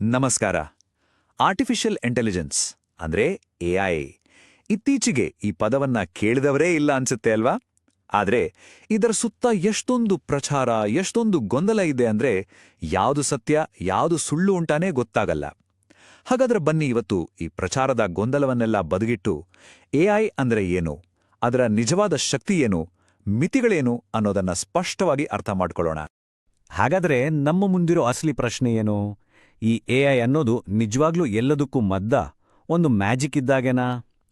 ನಮಸ್ಕಾರ. Artificial intelligence ಅಂದ್ರೆ AI ಇತ್ತೀಚೆಗೆ ಈ ಪದವನ್ನ ಕೇಳಿದವರೇ ಇಲ್ಲ ಅನ್ಸುತ್ತೆ ಅಲ್ವಾ? ಆದ್ರೆ ಇದರ ಸುತ್ತ ಎಷ್ಟೊಂದು ಪ್ರಚಾರ, ಎಷ್ಟೊಂದು ಗೊಂದಲ ಇದೆ ಅಂದ್ರೆ ಯಾವುದು ಸತ್ಯ, ಯಾವುದು ಸುಳ್ಳು ಉಂಟಾನೇ ಗೊತ್ತಾಗಲ್ಲ. ಹಾಗಾದ್ರೆ ಬನ್ನಿ ಇವತ್ತು ಈ ಪ್ರಚಾರದ ಗೊಂದಲವನ್ನೆಲ್ಲ ಬದುಗಿಟ್ಟು ಎಐ ಅಂದ್ರೆ ಏನು? ಅದರ ನಿಜವಾದ ಶಕ್ತಿ ಏನು? ಮಿತಿಗಳೇನು? ಅನ್ನೋದನ್ನ ಸ್ಪಷ್ಟವಾಗಿ ಅರ್ಥ ಮಾಡ್ಕೊಳ್ಳೋಣ. ಹಾಗಾದ್ರೆ ನಮ್ಮ ಮುಂದಿರೋ ಅಸಲಿ ಪ್ರಶ್ನೆ ಏನು? ಈ ಎಐ ಅನ್ನೋದು ನಿಜವಾಗ್ಲೂ ಎಲ್ಲದಕ್ಕೂ ಮದ್ದ, ಒಂದು ಮ್ಯಾಜಿಕ್ ಇದ್ದಾಗೆನಾ?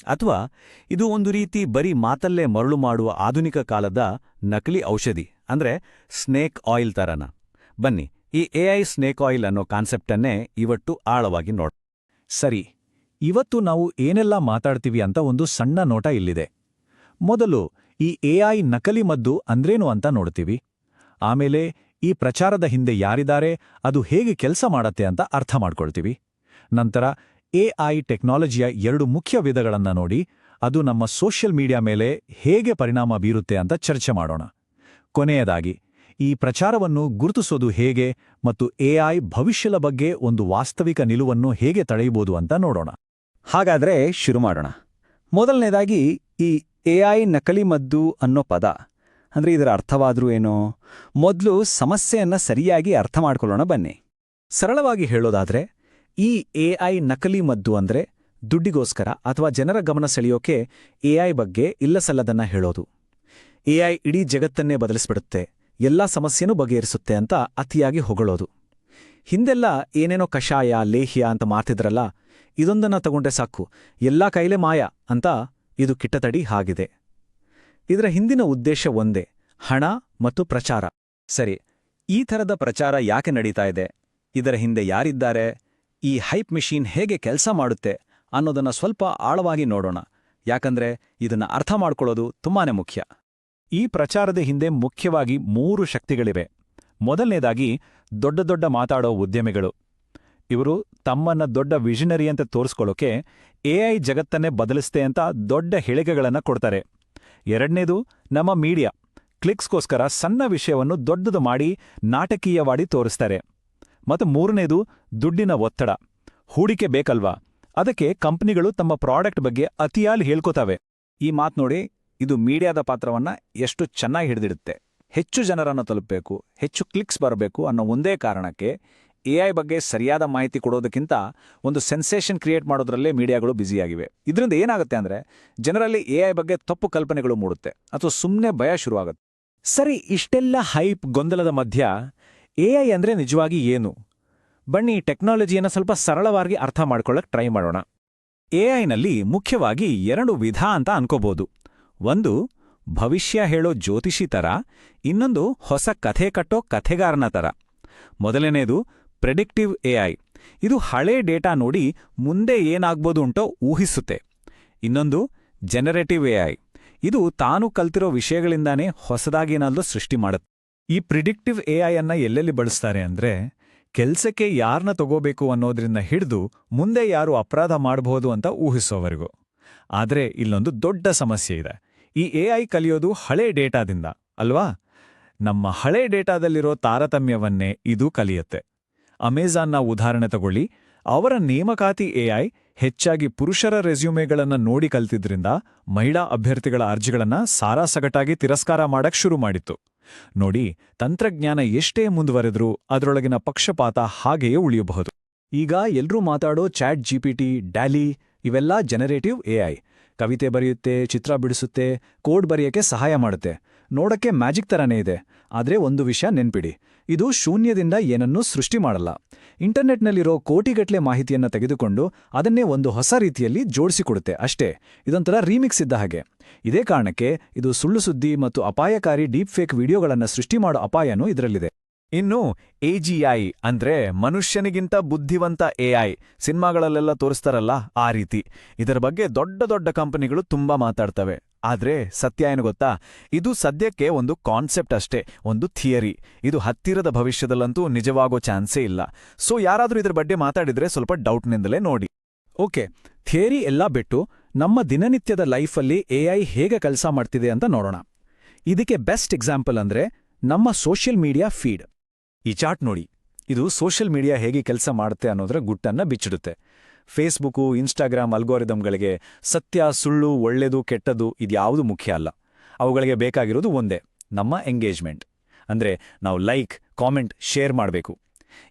ಅಥವಾ ಇದು ಒಂದು ರೀತಿ ಬರೀ ಮಾತಲ್ಲೇ ಮರಳು ಮಾಡುವ ಆಧುನಿಕ ಕಾಲದ ನಕಲಿ ಔಷಧಿ, ಅಂದ್ರೆ ಸ್ನೇಕ್ ಆಯಿಲ್ ತರನ. ಬನ್ನಿ, ಈ ಎಐ ಸ್ನೇಕ್ ಆಯಿಲ್ ಅನ್ನೋ ಕಾನ್ಸೆಪ್ಟನ್ನೇ ಇವತ್ತು ಆಳವಾಗಿ ನೋಡ. ಸರಿ, ಇವತ್ತು ನಾವು ಏನೆಲ್ಲ ಮಾತಾಡ್ತೀವಿ ಅಂತ ಒಂದು ಸಣ್ಣ ನೋಟ ಇಲ್ಲಿದೆ. ಮೊದಲು ಈ ಎಐ ನಕಲಿ ಮದ್ದು ಅಂದ್ರೇನು ಅಂತ ನೋಡ್ತೀವಿ. ಆಮೇಲೆ ಈ ಪ್ರಚಾರದ ಹಿಂದೆ ಯಾರಿದ್ದಾರೆ, ಅದು ಹೇಗೆ ಕೆಲಸ ಮಾಡತ್ತೆ ಅಂತ ಅರ್ಥ ಮಾಡ್ಕೊಳ್ತೀವಿ. ನಂತರ ಎಐ ಟೆಕ್ನಾಲಜಿಯ ಎರಡು ಮುಖ್ಯ ವಿಧಗಳನ್ನು ನೋಡಿ, ಅದು ನಮ್ಮ ಸೋಷಿಯಲ್ ಮೀಡಿಯಾ ಮೇಲೆ ಹೇಗೆ ಪರಿಣಾಮ ಬೀರುತ್ತೆ ಅಂತ ಚರ್ಚೆ ಮಾಡೋಣ. ಕೊನೆಯದಾಗಿ, ಈ ಪ್ರಚಾರವನ್ನು ಗುರುತಿಸೋದು ಹೇಗೆ ಮತ್ತು ಎಐ ಭವಿಷ್ಯದ ಬಗ್ಗೆ ಒಂದು ವಾಸ್ತವಿಕ ನಿಲುವನ್ನು ಹೇಗೆ ತಡೆಯಬಹುದು ಅಂತ ನೋಡೋಣ. ಹಾಗಾದ್ರೆ ಶುರು ಮಾಡೋಣ. ಮೊದಲನೇದಾಗಿ ಈ ಎಐ ನಕಲಿ ಮದ್ದು ಅನ್ನೋ ಪದ ಅಂದ್ರೆ ಇದರ ಅರ್ಥವಾದರೂ ಏನೋ? ಮೊದಲು ಸಮಸ್ಯೆಯನ್ನು ಸರಿಯಾಗಿ ಅರ್ಥ ಮಾಡಿಕೊಳ್ಳೋಣ ಬನ್ನಿ. ಸರಳವಾಗಿ ಹೇಳೋದಾದ್ರೆ, ಈ ಎಐ ನಕಲಿ ಮದ್ದು ಅಂದ್ರೆ ದುಡ್ಡಿಗೋಸ್ಕರ ಅಥವಾ ಜನರ ಗಮನ ಸೆಳೆಯೋಕೆ ಎಐ ಬಗ್ಗೆ ಇಲ್ಲಸಲ್ಲದನ್ನ ಹೇಳೋದು. ಎಐ ಇಡೀ ಜಗತ್ತನ್ನೇ ಬದಲಿಸ್ಬಿಡುತ್ತೆ, ಎಲ್ಲಾ ಸಮಸ್ಯೆನೂ ಬಗೆಹರಿಸುತ್ತೆ ಅಂತ ಅತಿಯಾಗಿ ಹೊಗಳೋದು. ಹಿಂದೆಲ್ಲ ಏನೇನೋ ಕಷಾಯ, ಲೇಹ್ಯ ಅಂತ ಮಾರ್ತಿದ್ರಲ್ಲ, ಇದೊಂದನ್ನ ತಗೊಂಡ್ರೆ ಸಾಕು, ಎಲ್ಲಾ ಕೈಲೆ ಮಾಯ ಅಂತ ಇದು ಕಿಟ್ಟತಡಿ ಹಾಗಿದೆ. ಇದರ ಹಿಂದಿನ ಉದ್ದೇಶ ಒಂದೇ, ಹಣ ಮತ್ತು ಪ್ರಚಾರ. ಸರಿ, ಈ ಥರದ ಪ್ರಚಾರ ಯಾಕೆ ನಡೀತಾ ಇದೆ? ಇದರ ಹಿಂದೆ ಯಾರಿದ್ದಾರೆ? ಈ ಹೈಪ್ ಮಿಷೀನ್ ಹೇಗೆ ಕೆಲಸ ಮಾಡುತ್ತೆ ಅನ್ನೋದನ್ನ ಸ್ವಲ್ಪ ಆಳವಾಗಿ ನೋಡೋಣ. ಯಾಕಂದ್ರೆ ಇದನ್ನ ಅರ್ಥ ಮಾಡ್ಕೊಳ್ಳೋದು ತುಂಬಾನೇ ಮುಖ್ಯ. ಈ ಪ್ರಚಾರದ ಹಿಂದೆ ಮುಖ್ಯವಾಗಿ ಮೂರು ಶಕ್ತಿಗಳಿವೆ. ಮೊದಲನೇದಾಗಿ ದೊಡ್ಡ ದೊಡ್ಡ ಮಾತಾಡೋ ಉದ್ಯಮಿಗಳು. ಇವರು ತಮ್ಮನ್ನ ದೊಡ್ಡ ವಿಷನರಿ ಅಂತ ತೋರಿಸ್ಕೊಳ್ಳೋಕೆ ಎಐ ಜಗತ್ತನ್ನೇ ಬದಲಿಸ್ತೆ ಅಂತ ದೊಡ್ಡ ಹೇಳಿಕೆಗಳನ್ನು ಕೊಡ್ತಾರೆ. ಎರಡನೇದು ನಮ್ಮ ಮೀಡಿಯಾ. ಕ್ಲಿಕ್ಸ್ಗೋಸ್ಕರ ಸಣ್ಣ ವಿಷಯವನ್ನು ದೊಡ್ಡದು ಮಾಡಿ ನಾಟಕೀಯವಾಡಿ ತೋರಿಸ್ತಾರೆ. ಮತ್ತು ಮೂರನೇದು ದುಡ್ಡಿನ ಒತ್ತಡ. ಹೂಡಿಕೆ ಬೇಕಲ್ವಾ? ಅದಕ್ಕೆ ಕಂಪ್ನಿಗಳು ತಮ್ಮ ಪ್ರಾಡಕ್ಟ್ ಬಗ್ಗೆ ಅತಿಯಾಲ್ ಹೇಳ್ಕೋತಾವೆ. ಈ ಮಾತು ನೋಡಿ, ಇದು ಮೀಡಿಯಾದ ಪಾತ್ರವನ್ನ ಎಷ್ಟು ಚೆನ್ನಾಗಿ ಹಿಡಿದಿಡುತ್ತೆ. ಹೆಚ್ಚು ಜನರನ್ನು ತಲುಪಬೇಕು, ಹೆಚ್ಚು ಕ್ಲಿಕ್ಸ್ ಬರಬೇಕು ಅನ್ನೋ ಒಂದೇ ಕಾರಣಕ್ಕೆ ಎಐ ಬಗ್ಗೆ ಸರಿಯಾದ ಮಾಹಿತಿ ಕೊಡೋದಕ್ಕಿಂತ ಒಂದು ಸೆನ್ಸೇಷನ್ ಕ್ರಿಯೇಟ್ ಮಾಡೋದ್ರಲ್ಲೇ ಮೀಡಿಯಾಗಳು ಬ್ಯುಸಿಯಾಗಿವೆ. ಇದರಿಂದ ಏನಾಗುತ್ತೆ ಅಂದ್ರೆ, ಜನರಲ್ಲಿ ಎ ಐ ಬಗ್ಗೆ ತಪ್ಪು ಕಲ್ಪನೆಗಳು ಮೂಡುತ್ತೆ, ಅಥವಾ ಸುಮ್ಮನೆ ಭಯ ಶುರುವಾಗುತ್ತೆ. ಸರಿ, ಇಷ್ಟೆಲ್ಲ ಹೈಪ್ ಗೊಂದಲದ ಮಧ್ಯ ಎ ಐ ಅಂದ್ರೆ ನಿಜವಾಗಿ ಏನು? ಬನ್ನಿ ಟೆಕ್ನಾಲಜಿಯನ್ನು ಸ್ವಲ್ಪ ಸರಳವಾಗಿ ಅರ್ಥ ಮಾಡ್ಕೊಳ್ಳೋಕೆ ಟ್ರೈ ಮಾಡೋಣ. ಎ ಐನಲ್ಲಿ ಮುಖ್ಯವಾಗಿ ಎರಡು ವಿಧ ಅಂತ ಅನ್ಕೋಬಹುದು ಒಂದು, ಭವಿಷ್ಯ ಹೇಳೋ ಜ್ಯೋತಿಷಿ ತರ, ಇನ್ನೊಂದು, ಹೊಸ ಕಥೆ ಕಟ್ಟೋ ಕಥೆಗಾರನ ತರ. ಮೊದಲನೇದು ಪ್ರೆಡಿಕ್ಟಿವ್ ಎಐ ಇದು ಹಳೆ ಡೇಟಾ ನೋಡಿ ಮುಂದೆ ಏನಾಗ್ಬೋದು ಉಂಟೋ ಊಹಿಸುತ್ತೆ. ಇನ್ನೊಂದು ಜನರೇಟಿವ್ ಎಐ ಇದು ತಾನು ಕಲ್ತಿರೋ ವಿಷಯಗಳಿಂದಾನೇ ಹೊಸದಾಗೇನಾದ್ರೂ ಸೃಷ್ಟಿ ಮಾಡುತ್ತೆ. ಈ ಪ್ರಿಡಿಕ್ಟಿವ್ ಎಐ ಅನ್ನ ಎಲ್ಲೆಲ್ಲಿ ಬಳಸ್ತಾರೆ ಅಂದ್ರೆ, ಕೆಲ್ಸಕ್ಕೆ ಯಾರನ್ನ ತಗೋಬೇಕು ಅನ್ನೋದ್ರಿಂದ ಹಿಡಿದು ಮುಂದೆ ಯಾರು ಅಪರಾಧ ಮಾಡಬಹುದು ಅಂತ ಊಹಿಸೋವರೆಗೂ. ಆದರೆ ಇಲ್ಲೊಂದು ದೊಡ್ಡ ಸಮಸ್ಯೆ ಇದೆ. ಈ ಎಐ ಕಲಿಯೋದು ಹಳೆ ಡೇಟಾದಿಂದ, ಅಲ್ವಾ? ನಮ್ಮ ಹಳೆ ಡೇಟಾದಲ್ಲಿರೋ ತಾರತಮ್ಯವನ್ನೇ ಇದು ಕಲಿಯುತ್ತೆ. ಅಮೆಜಾನ್ನ ಉದಾಹರಣೆ ತಗೊಳ್ಳಿ. ಅವರ ನೇಮಕಾತಿ ಎಐ ಹೆಚ್ಚಾಗಿ ಪುರುಷರ ರೆಸ್ಯೂಮೆಗಳನ್ನು ನೋಡಿ ಕಲ್ತಿದ್ರಿಂದ ಮಹಿಳಾ ಅಭ್ಯರ್ಥಿಗಳ ಅರ್ಜಿಗಳನ್ನು ಸಾರಾಸಗಟಾಗಿ ತಿರಸ್ಕಾರ ಮಾಡಕ್ ಶುರು ಮಾಡಿತ್ತು. ನೋಡಿ, ತಂತ್ರಜ್ಞಾನ ಎಷ್ಟೇ ಮುಂದುವರೆದರೂ ಅದರೊಳಗಿನ ಪಕ್ಷಪಾತ ಹಾಗೆಯೇ ಉಳಿಯಬಹುದು. ಈಗ ಎಲ್ರೂ ಮಾತಾಡೋ ಚಾಟ್ ಜಿಪಿಟಿ ಡ್ಯಾಲಿ ಇವೆಲ್ಲ ಜನರೇಟಿವ್ ಎಐ ಕವಿತೆ ಬರೆಯುತ್ತೆ, ಚಿತ್ರ ಬಿಡಿಸುತ್ತೆ, ಕೋಡ್ ಬರೆಯಕ್ಕೆ ಸಹಾಯ ಮಾಡುತ್ತೆ. ನೋಡಕ್ಕೆ ಮ್ಯಾಜಿಕ್ ಥರನೇ ಇದೆ. ಆದ್ರೆ ಒಂದು ವಿಷಯ ನೆನ್ಪಿಡಿ. ಇದು ಶೂನ್ಯದಿಂದ ಏನನ್ನೂ ಸೃಷ್ಟಿ ಮಾಡಲ್ಲ. ಇಂಟರ್ನೆಟ್ನಲ್ಲಿರೋ ಕೋಟಿಗಟ್ಲೆ ಮಾಹಿತಿಯನ್ನ ತೆಗೆದುಕೊಂಡು ಅದನ್ನೇ ಒಂದು ಹೊಸ ರೀತಿಯಲ್ಲಿ ಜೋಡಿಸಿಕೊಡುತ್ತೆ ಅಷ್ಟೇ. ಇದೊಂಥರ ರೀಮಿಕ್ಸ್ ಇದ್ದ ಹಾಗೆ. ಇದೇ ಕಾರಣಕ್ಕೆ ಇದು ಸುಳ್ಳು ಸುದ್ದಿ ಮತ್ತು ಅಪಾಯಕಾರಿ ಡೀಪ್ ಫೇಕ್ ವಿಡಿಯೋಗಳನ್ನು ಸೃಷ್ಟಿ ಮಾಡೋ ಅಪಾಯನೂ ಇದರಲ್ಲಿದೆ. ಇನ್ನು ಎಜಿಐ ಅಂದ್ರೆ ಮನುಷ್ಯನಿಗಿಂತ ಬುದ್ಧಿವಂತ ಎಐ ಸಿನಿಮಾಗಳಲ್ಲೆಲ್ಲ ತೋರಿಸ್ತಾರಲ್ಲ ಆ ರೀತಿ. ಇದರ ಬಗ್ಗೆ ದೊಡ್ಡ ದೊಡ್ಡ ಕಂಪನಿಗಳು ತುಂಬಾ ಮಾತಾಡ್ತವೆ. ಆದ್ರೆ ಸತ್ಯ ಏನು ಗೊತ್ತಾ? ಇದು ಸದ್ಯಕ್ಕೆ ಒಂದು ಕಾನ್ಸೆಪ್ಟ್ ಅಷ್ಟೇ, ಒಂದು ಥಿಯರಿ. ಇದು ಹತ್ತಿರದ ಭವಿಷ್ಯದಲ್ಲಂತೂ ನಿಜವಾಗೋ ಚಾನ್ಸೇ ಇಲ್ಲ. ಸೊ ಯಾರಾದರೂ ಇದ್ರ ಬಗ್ಗೆ ಮಾತಾಡಿದ್ರೆ ಸ್ವಲ್ಪ ಡೌಟ್ನಿಂದಲೇ ನೋಡಿ. ಓಕೆ, ಥಿಯರಿ ಎಲ್ಲ ಬಿಟ್ಟು ನಮ್ಮ ದಿನನಿತ್ಯದ ಲೈಫಲ್ಲಿ ಎಐ ಹೇಗೆ ಕೆಲಸ ಮಾಡ್ತಿದೆ ಅಂತ ನೋಡೋಣ. ಇದಕ್ಕೆ ಬೆಸ್ಟ್ ಎಕ್ಸಾಂಪಲ್ ಅಂದ್ರೆ ನಮ್ಮ ಸೋಷಿಯಲ್ ಮೀಡಿಯಾ ಫೀಡ್. ಈ ಚಾರ್ಟ್ ನೋಡಿ, ಇದು ಸೋಷಿಯಲ್ ಮೀಡಿಯಾ ಹೇಗೆ ಕೆಲಸ ಮಾಡುತ್ತೆ ಅನ್ನೋದರ ಗುಟ್ಟನ್ನ ಬಿಚ್ಚಿಡುತ್ತೆ. ಫೇಸ್ಬುಕ್ಕು ಇನ್ಸ್ಟಾಗ್ರಾಮ್ ಅಲ್ಗೋರಿದಮ್ಗಳಿಗೆ ಸತ್ಯ, ಸುಳ್ಳು ಒಳ್ಳೆಯದು ಕೆಟ್ಟದ್ದು ಇದ್ಯಾವುದು ಮುಖ್ಯ ಅಲ್ಲ. ಅವುಗಳಿಗೆ ಬೇಕಾಗಿರೋದು ಒಂದೇ, ನಮ್ಮ ಎಂಗೇಜ್ಮೆಂಟ್ ಅಂದ್ರೆ ನಾವು ಲೈಕ್ ಕಾಮೆಂಟ್ ಶೇರ್ ಮಾಡಬೇಕು.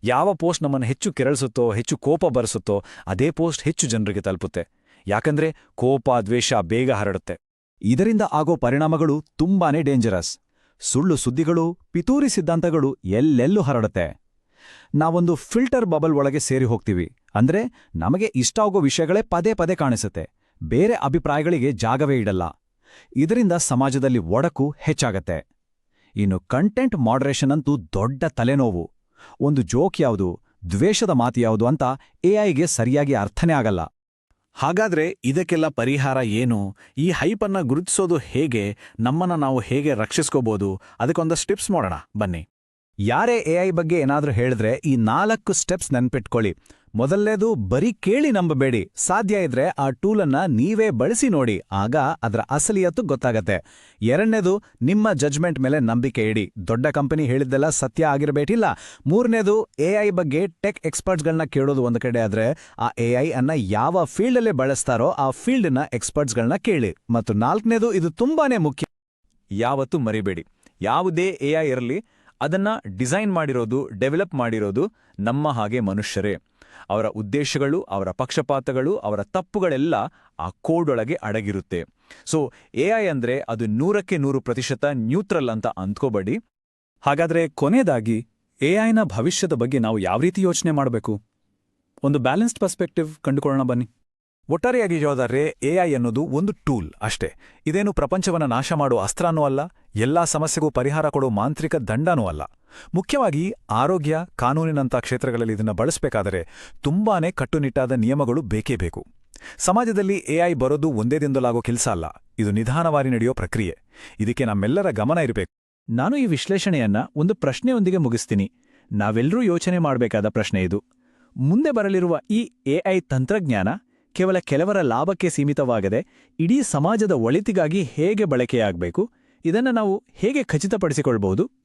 ಯಾವ ಪೋಸ್ಟ್ ನಮ್ಮನ್ನು ಹೆಚ್ಚು ಕೆರಳಿಸುತ್ತೋ, ಹೆಚ್ಚು ಕೋಪ ಬರೆಸುತ್ತೋ, ಅದೇ ಪೋಸ್ಟ್ ಹೆಚ್ಚು ಜನರಿಗೆ ತಲುಪುತ್ತೆ. ಯಾಕಂದ್ರೆ ಕೋಪ, ದ್ವೇಷ ಬೇಗ ಹರಡುತ್ತೆ. ಇದರಿಂದ ಆಗೋ ಪರಿಣಾಮಗಳು ತುಂಬಾನೇ ಡೇಂಜರಸ್ ಸುಳ್ಳು ಸುದ್ದಿಗಳು, ಪಿತೂರಿ ಸಿದ್ಧಾಂತಗಳು ಎಲ್ಲೆಲ್ಲೂ ಹರಡುತ್ತೆ. ನಾವೊಂದು ಫಿಲ್ಟರ್ ಬಬಲ್ ಒಳಗೆ ಸೇರಿ ಹೋಗ್ತೀವಿ. ಅಂದ್ರೆ ನಮಗೆ ಇಷ್ಟ ಆಗೋ ವಿಷಯಗಳೇ ಪದೇ ಪದೇ ಕಾಣಿಸುತ್ತೆ. ಬೇರೆ ಅಭಿಪ್ರಾಯಗಳಿಗೆ ಜಾಗವೇ ಇಡಲ್ಲ. ಇದರಿಂದ ಸಮಾಜದಲ್ಲಿ ಒಡಕು ಹೆಚ್ಚಾಗತ್ತೆ. ಇನ್ನು ಕಂಟೆಂಟ್ ಮಾಡರೇಷನ್ ಅಂತೂ ದೊಡ್ಡ ತಲೆನೋವು. ಒಂದು ಜೋಕ್ ಯಾವುದು, ದ್ವೇಷದ ಮಾತು ಯಾವುದು ಅಂತ ಎಐಗೆ ಸರಿಯಾಗಿ ಅರ್ಥನೇ ಆಗಲ್ಲ. ಹಾಗಾದ್ರೆ ಇದಕ್ಕೆಲ್ಲ ಪರಿಹಾರ ಏನು? ಈ ಹೈಪನ್ನ ಗುರುತಿಸೋದು ಹೇಗೆ? ನಮ್ಮನ್ನ ನಾವು ಹೇಗೆ ರಕ್ಷಿಸ್ಕೋಬಹುದು ಅದಕ್ಕೊಂದಷ್ಟು ಸ್ಟೆಪ್ಸ್ ನೋಡೋಣ. ಬನ್ನಿ. ಯಾರೇ ಎಐ ಬಗ್ಗೆ ಏನಾದರೂ ಹೇಳಿದ್ರೆ ಈ ನಾಲ್ಕು ಸ್ಟೆಪ್ಸ್ ನೆನ್ಪಿಟ್ಕೊಳ್ಳಿ. ಮೊದಲನೇದು ಬರೀ ಕೇಳಿ ನಂಬಬೇಡಿ. ಸಾಧ್ಯ ಇದ್ರೆ ಆ ಟೂಲನ್ನ ನೀವೇ ಬಳಸಿ ನೋಡಿ. ಆಗ ಅದರ ಅಸಲಿಯತ್ತು ಗೊತ್ತಾಗತ್ತೆ. ಎರಡನೇದು, ನಿಮ್ಮ ಜಜ್ಮೆಂಟ್ ಮೇಲೆ ನಂಬಿಕೆ ಇಡಿ. ದೊಡ್ಡ ಕಂಪನಿ ಹೇಳಿದ್ದೆಲ್ಲ ಸತ್ಯ ಆಗಿರಬೇಕಿಲ್ಲ. ಮೂರನೇದು ಎಐ ಬಗ್ಗೆ ಟೆಕ್ ಎಕ್ಸ್ಪರ್ಟ್ಸ್ಗಳನ್ನ ಕೇಳೋದು ಒಂದು ಕಡೆ ಆದ್ರೆ ಆ ಎಐ ಅನ್ನ ಯಾವ ಫೀಲ್ಡಲ್ಲೇ ಬಳಸ್ತಾರೋ ಆ ಫೀಲ್ಡ್ನ ಎಕ್ಸ್ಪರ್ಟ್ಸ್ಗಳನ್ನ ಕೇಳಿ. ಮತ್ತು ನಾಲ್ಕನೇದು, ಇದು ತುಂಬಾನೇ ಮುಖ್ಯ. ಯಾವತ್ತೂ ಮರಿಬೇಡಿ. ಯಾವುದೇ ಎಐ ಇರಲಿ, ಅದನ್ನ ಡಿಸೈನ್ ಮಾಡಿರೋದು, ಡೆವಲಪ್ ಮಾಡಿರೋದು ನಮ್ಮ ಹಾಗೆ ಮನುಷ್ಯರೇ. ಅವರ ಉದ್ದೇಶಗಳು, ಅವರ ಪಕ್ಷಪಾತಗಳು, ಅವರ ತಪ್ಪುಗಳೆಲ್ಲ ಆ ಕೋಡ್ ಒಳಗೆ ಅಡಗಿರುತ್ತೆ. ಸೊ ಎ ಐ ಅಂದ್ರೆ ಅದು ನೂರಕ್ಕೆ ನೂರು ಪ್ರತಿಶತ ನ್ಯೂಟ್ರಲ್ ಅಂತ ಅಂದ್ಕೋಬೇಡಿ. ಹಾಗಾದ್ರೆ ಕೊನೆಯದಾಗಿ ಎಐನ ಭವಿಷ್ಯದ ಬಗ್ಗೆ ನಾವು ಯಾವ ರೀತಿ ಯೋಚನೆ ಮಾಡಬೇಕು? ಒಂದು ಬ್ಯಾಲೆನ್ಸ್ಡ್ ಪರ್ಸ್ಪೆಕ್ಟಿವ್ ಕಂಡುಕೊಳ್ಳೋಣ ಬನ್ನಿ. ಒಟ್ಟಾರೆಯಾಗಿ ಹೇಳೋದಾದ್ರೆ ಎಐ ಅನ್ನೋದು ಒಂದು ಟೂಲ್ ಅಷ್ಟೇ. ಇದೇನು ಪ್ರಪಂಚವನ್ನ ನಾಶ ಮಾಡೋ ಅಸ್ತ್ರನೂ ಅಲ್ಲ, ಎಲ್ಲಾ ಸಮಸ್ಯೆಗೂ ಪರಿಹಾರ ಕೊಡೋ ಮಾಂತ್ರಿಕ ದಂಡನೂ ಅಲ್ಲ. ಮುಖ್ಯವಾಗಿ ಆರೋಗ್ಯ, ಕಾನೂನಿನಂಥ ಕ್ಷೇತ್ರಗಳಲ್ಲಿ ಇದನ್ನ ಬಳಸಬೇಕಾದರೆ ತುಂಬಾನೇ ಕಟ್ಟುನಿಟ್ಟಾದ ನಿಯಮಗಳು ಬೇಕೇ ಬೇಕು. ಸಮಾಜದಲ್ಲಿ ಎಐ ಬರೋದು ಒಂದೇ ದಿನದಲ್ಲಾಗೋ ಕೆಲಸ ಅಲ್ಲ, ಇದು ನಿಧಾನವಾಗಿ ನಡೆಯೋ ಪ್ರಕ್ರಿಯೆ. ಇದಕ್ಕೆ ನಮ್ಮೆಲ್ಲರ ಗಮನ ಇರಬೇಕು. ನಾನು ಈ ವಿಶ್ಲೇಷಣೆಯನ್ನ ಒಂದು ಪ್ರಶ್ನೆಯೊಂದಿಗೆ ಮುಗಿಸ್ತೀನಿ. ನಾವೆಲ್ಲರೂ ಯೋಚನೆ ಮಾಡಬೇಕಾದ ಪ್ರಶ್ನೆ ಇದು. ಮುಂದೆ ಬರಲಿರುವ ಈ ಎಐ ತಂತ್ರಜ್ಞಾನ ಕೇವಲ ಕೆಲವರ ಲಾಭಕ್ಕೆ ಸೀಮಿತವಾಗದೆ ಇಡೀ ಸಮಾಜದ ಒಳಿತಿಗಾಗಿ ಹೇಗೆ ಬಳಕೆಯಾಗಬೇಕು ಇದನ್ನು ನಾವು ಹೇಗೆ ಖಚಿತಪಡಿಸಿಕೊಳ್ಬಹುದು?